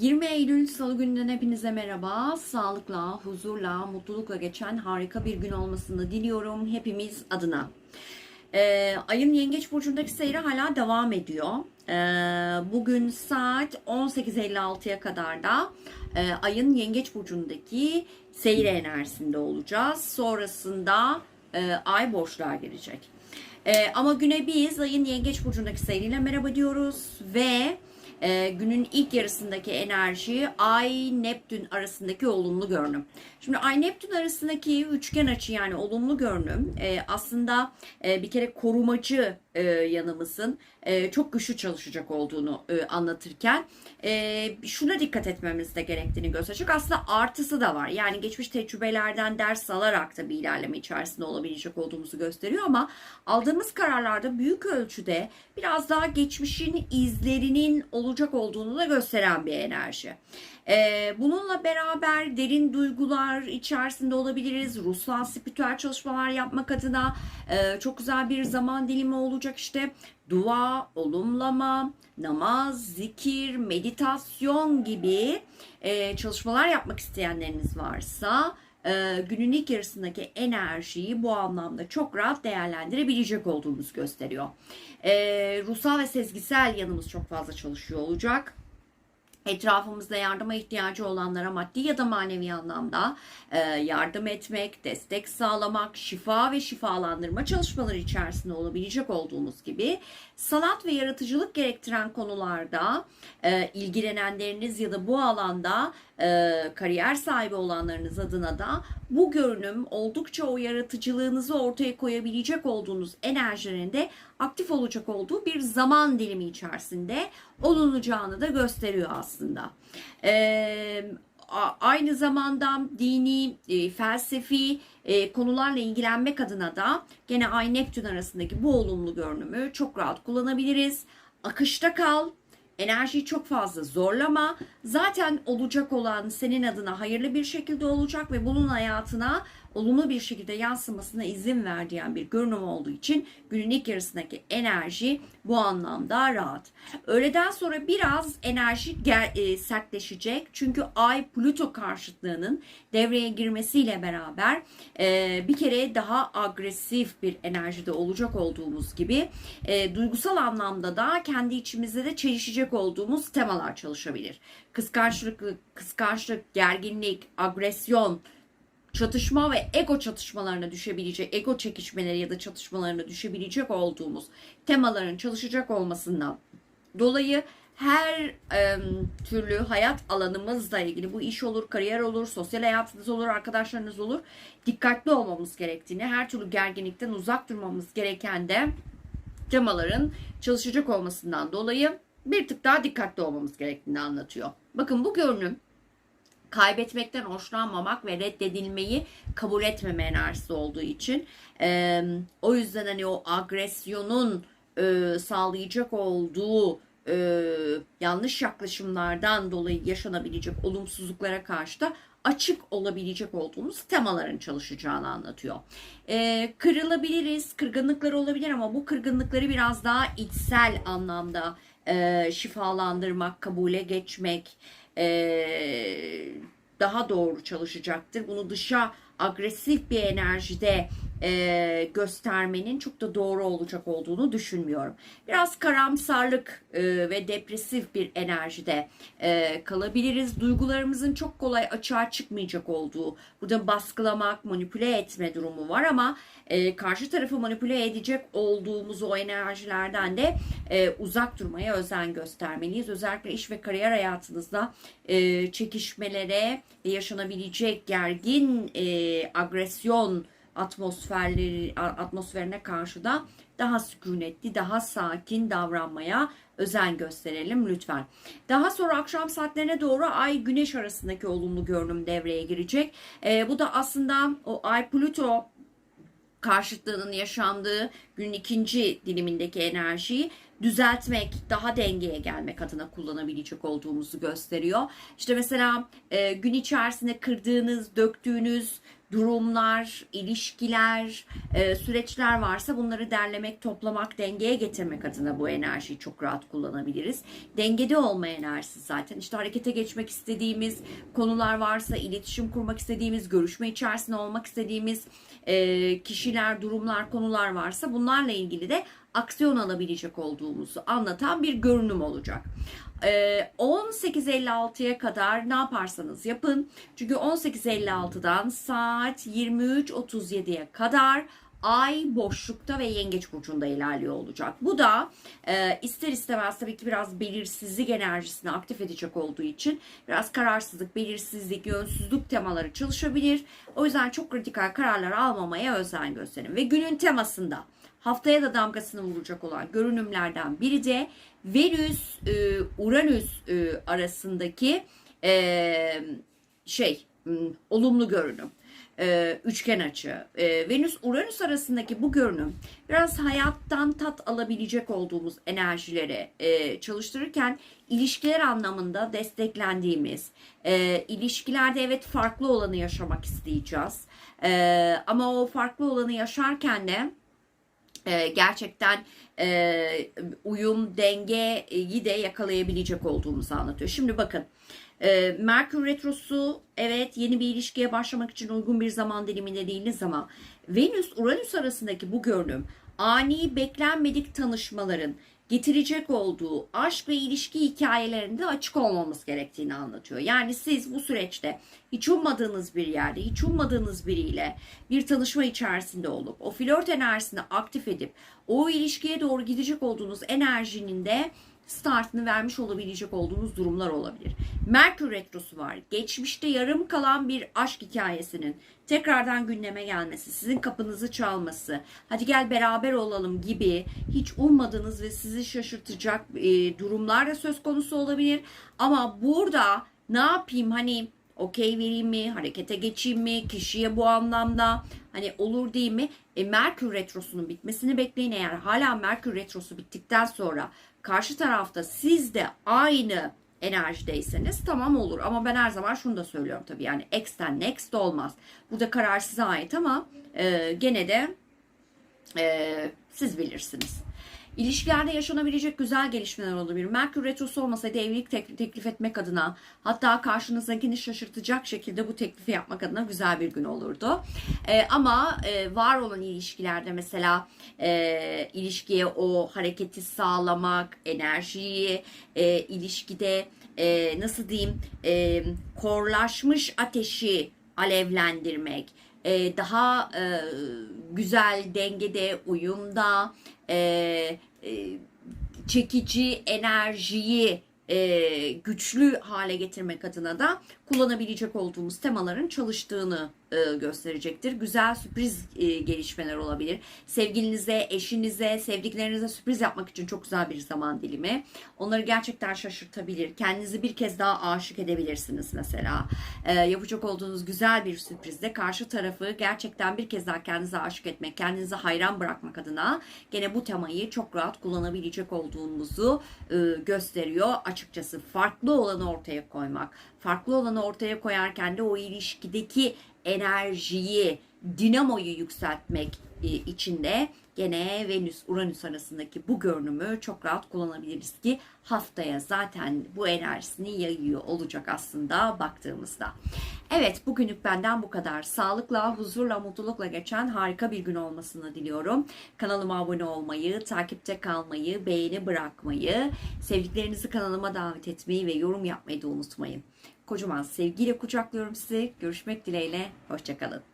20 Eylül Salı gününden hepinize merhaba. Sağlıkla, huzurla, mutlulukla geçen harika bir gün olmasını diliyorum hepimiz adına. Ee, ayın Yengeç Burcu'ndaki seyri hala devam ediyor. Ee, bugün saat 18.56'ya kadar da e, ayın Yengeç Burcu'ndaki seyri enerjisinde olacağız. Sonrasında e, ay boşluğa girecek. E, ama güne biz ayın Yengeç Burcu'ndaki seyriyle merhaba diyoruz ve e, günün ilk yarısındaki enerji Ay Neptün arasındaki olumlu görünüm. Şimdi Ay Neptün arasındaki üçgen açı yani olumlu görünüm e, aslında e, bir kere korumacı e, yanımızın e, çok güçlü çalışacak olduğunu e, anlatırken e, şuna dikkat etmemiz de gerektiğini gösterecek. Aslında artısı da var. Yani geçmiş tecrübelerden ders alarak da bir ilerleme içerisinde olabilecek olduğumuzu gösteriyor ama aldığımız kararlarda büyük ölçüde biraz daha geçmişin izlerinin olacak olduğunu da gösteren bir enerji. Ee, bununla beraber derin duygular içerisinde olabiliriz. Ruhsal spiritüel çalışmalar yapmak adına e, çok güzel bir zaman dilimi olacak işte. Dua, olumlama, namaz, zikir, meditasyon gibi e, çalışmalar yapmak isteyenleriniz varsa e, günün ilk yarısındaki enerjiyi bu anlamda çok rahat değerlendirebilecek olduğumuzu gösteriyor. E, ruhsal ve sezgisel yanımız çok fazla çalışıyor olacak etrafımızda yardıma ihtiyacı olanlara maddi ya da manevi anlamda e, yardım etmek, destek sağlamak, şifa ve şifalandırma çalışmaları içerisinde olabilecek olduğumuz gibi sanat ve yaratıcılık gerektiren konularda e, ilgilenenleriniz ya da bu alanda e, kariyer sahibi olanlarınız adına da bu görünüm oldukça o yaratıcılığınızı ortaya koyabilecek olduğunuz enerjilerinde aktif olacak olduğu bir zaman dilimi içerisinde olunacağını da gösteriyor aslında. Ee, aynı zamanda dini, e, felsefi e, konularla ilgilenmek adına da gene Ay Neptün arasındaki bu olumlu görünümü çok rahat kullanabiliriz. Akışta kal, enerjiyi çok fazla zorlama. Zaten olacak olan senin adına hayırlı bir şekilde olacak ve bunun hayatına olumlu bir şekilde yansımasına izin ver diyen bir görünüm olduğu için günün ilk yarısındaki enerji bu anlamda rahat. Öğleden sonra biraz enerji e, sertleşecek. Çünkü Ay Plüto karşıtlığının devreye girmesiyle beraber e, bir kere daha agresif bir enerjide olacak olduğumuz gibi e, duygusal anlamda da kendi içimizde de çelişecek olduğumuz temalar çalışabilir. Kıskançlık, kıskançlık, gerginlik, agresyon, çatışma ve ego çatışmalarına düşebilecek, ego çekişmeleri ya da çatışmalarına düşebilecek olduğumuz temaların çalışacak olmasından dolayı her e, türlü hayat alanımızla ilgili bu iş olur, kariyer olur, sosyal hayatınız olur, arkadaşlarınız olur. Dikkatli olmamız gerektiğini, her türlü gerginlikten uzak durmamız gereken de temaların çalışacak olmasından dolayı bir tık daha dikkatli olmamız gerektiğini anlatıyor. Bakın bu görünüm kaybetmekten hoşlanmamak ve reddedilmeyi kabul etmeme enerjisi olduğu için e, o yüzden hani o agresyonun e, sağlayacak olduğu e, yanlış yaklaşımlardan dolayı yaşanabilecek olumsuzluklara karşı da açık olabilecek olduğumuz temaların çalışacağını anlatıyor. E, kırılabiliriz, kırgınlıklar olabilir ama bu kırgınlıkları biraz daha içsel anlamda e, şifalandırmak, kabule geçmek, e, daha doğru çalışacaktır. Bunu dışa agresif bir enerjide e, göstermenin çok da doğru olacak olduğunu düşünmüyorum. Biraz karamsarlık e, ve depresif bir enerjide e, kalabiliriz. Duygularımızın çok kolay açığa çıkmayacak olduğu, burada baskılamak, manipüle etme durumu var ama e, karşı tarafı manipüle edecek olduğumuz o enerjilerden de e, uzak durmaya özen göstermeliyiz. Özellikle iş ve kariyer hayatınızda e, çekişmelere yaşanabilecek gergin e, agresyon atmosferleri atmosferine karşı da daha sükunetli, daha sakin davranmaya özen gösterelim lütfen. Daha sonra akşam saatlerine doğru Ay Güneş arasındaki olumlu görünüm devreye girecek. E, bu da aslında o Ay Plüto karşıtlığının yaşandığı günün ikinci dilimindeki enerjiyi düzeltmek, daha dengeye gelmek adına kullanabilecek olduğumuzu gösteriyor. İşte mesela e, gün içerisinde kırdığınız, döktüğünüz durumlar, ilişkiler, e, süreçler varsa bunları derlemek, toplamak, dengeye getirmek adına bu enerjiyi çok rahat kullanabiliriz. Dengede olma enerjisi zaten. İşte harekete geçmek istediğimiz konular varsa, iletişim kurmak istediğimiz, görüşme içerisinde olmak istediğimiz e, kişiler, durumlar, konular varsa bunlarla ilgili de aksiyon alabilecek olduğumuzu anlatan bir görünüm olacak. Ee, 18.56'ya kadar ne yaparsanız yapın. Çünkü 18.56'dan saat 23.37'ye kadar ay boşlukta ve yengeç burcunda ilerliyor olacak. Bu da e, ister istemez tabii ki biraz belirsizlik enerjisini aktif edecek olduğu için biraz kararsızlık, belirsizlik, yönsüzlük temaları çalışabilir. O yüzden çok radikal kararlar almamaya özen gösterin. Ve günün temasında haftaya da damgasını vuracak olan görünümlerden biri de Venüs e, Uranüs e, arasındaki e, şey m, olumlu görünüm. E, üçgen açı. E, Venüs Uranüs arasındaki bu görünüm biraz hayattan tat alabilecek olduğumuz enerjileri e, çalıştırırken ilişkiler anlamında desteklendiğimiz e, ilişkilerde evet farklı olanı yaşamak isteyeceğiz. E, ama o farklı olanı yaşarken de e, gerçekten e, uyum, dengeyi de yakalayabilecek olduğumuzu anlatıyor. Şimdi bakın e, Merkür Retrosu evet yeni bir ilişkiye başlamak için uygun bir zaman diliminde değiliz ama Venüs Uranüs arasındaki bu görünüm ani beklenmedik tanışmaların getirecek olduğu aşk ve ilişki hikayelerinde açık olmamız gerektiğini anlatıyor. Yani siz bu süreçte hiç ummadığınız bir yerde, hiç ummadığınız biriyle bir tanışma içerisinde olup o flört enerjisini aktif edip o ilişkiye doğru gidecek olduğunuz enerjinin de startını vermiş olabilecek olduğunuz durumlar olabilir. Merkür Retrosu var. Geçmişte yarım kalan bir aşk hikayesinin tekrardan gündeme gelmesi, sizin kapınızı çalması, hadi gel beraber olalım gibi hiç ummadığınız ve sizi şaşırtacak e, durumlar da söz konusu olabilir. Ama burada ne yapayım hani okey vereyim mi, harekete geçeyim mi, kişiye bu anlamda hani olur değil mi? E, Merkür Retrosu'nun bitmesini bekleyin. Eğer hala Merkür Retrosu bittikten sonra karşı tarafta siz de aynı enerjideyseniz tamam olur. Ama ben her zaman şunu da söylüyorum tabii yani X'ten next olmaz. Burada karar size ait ama e, gene de e, siz bilirsiniz. İlişkilerde yaşanabilecek güzel gelişmeler olabilir. Merkür Retrosu olmasaydı evlilik tek- teklif etmek adına hatta karşınızdakini şaşırtacak şekilde bu teklifi yapmak adına güzel bir gün olurdu. Ee, ama e, var olan ilişkilerde mesela e, ilişkiye o hareketi sağlamak, enerjiyi e, ilişkide e, nasıl diyeyim e, korlaşmış ateşi alevlendirmek, e, daha e, güzel dengede, uyumda, e, e, çekici enerjiyi e, güçlü hale getirmek adına da kullanabilecek olduğumuz temaların çalıştığını e, gösterecektir. Güzel sürpriz e, gelişmeler olabilir. Sevgilinize, eşinize, sevdiklerinize sürpriz yapmak için çok güzel bir zaman dilimi. Onları gerçekten şaşırtabilir. Kendinizi bir kez daha aşık edebilirsiniz mesela. E, yapacak olduğunuz güzel bir sürprizde karşı tarafı gerçekten bir kez daha kendinize aşık etmek, kendinize hayran bırakmak adına gene bu temayı çok rahat kullanabilecek olduğumuzu e, gösteriyor. Açıkçası farklı olanı ortaya koymak, farklı olanı ortaya koyarken de o ilişkideki enerjiyi, dinamoyu yükseltmek e, için de gene Venüs Uranüs arasındaki bu görünümü çok rahat kullanabiliriz ki haftaya zaten bu enerjisini yayıyor olacak aslında baktığımızda. Evet bugünlük benden bu kadar. Sağlıkla, huzurla, mutlulukla geçen harika bir gün olmasını diliyorum. Kanalıma abone olmayı, takipte kalmayı, beğeni bırakmayı, sevdiklerinizi kanalıma davet etmeyi ve yorum yapmayı da unutmayın. Kocaman sevgiyle kucaklıyorum sizi. Görüşmek dileğiyle. Hoşçakalın.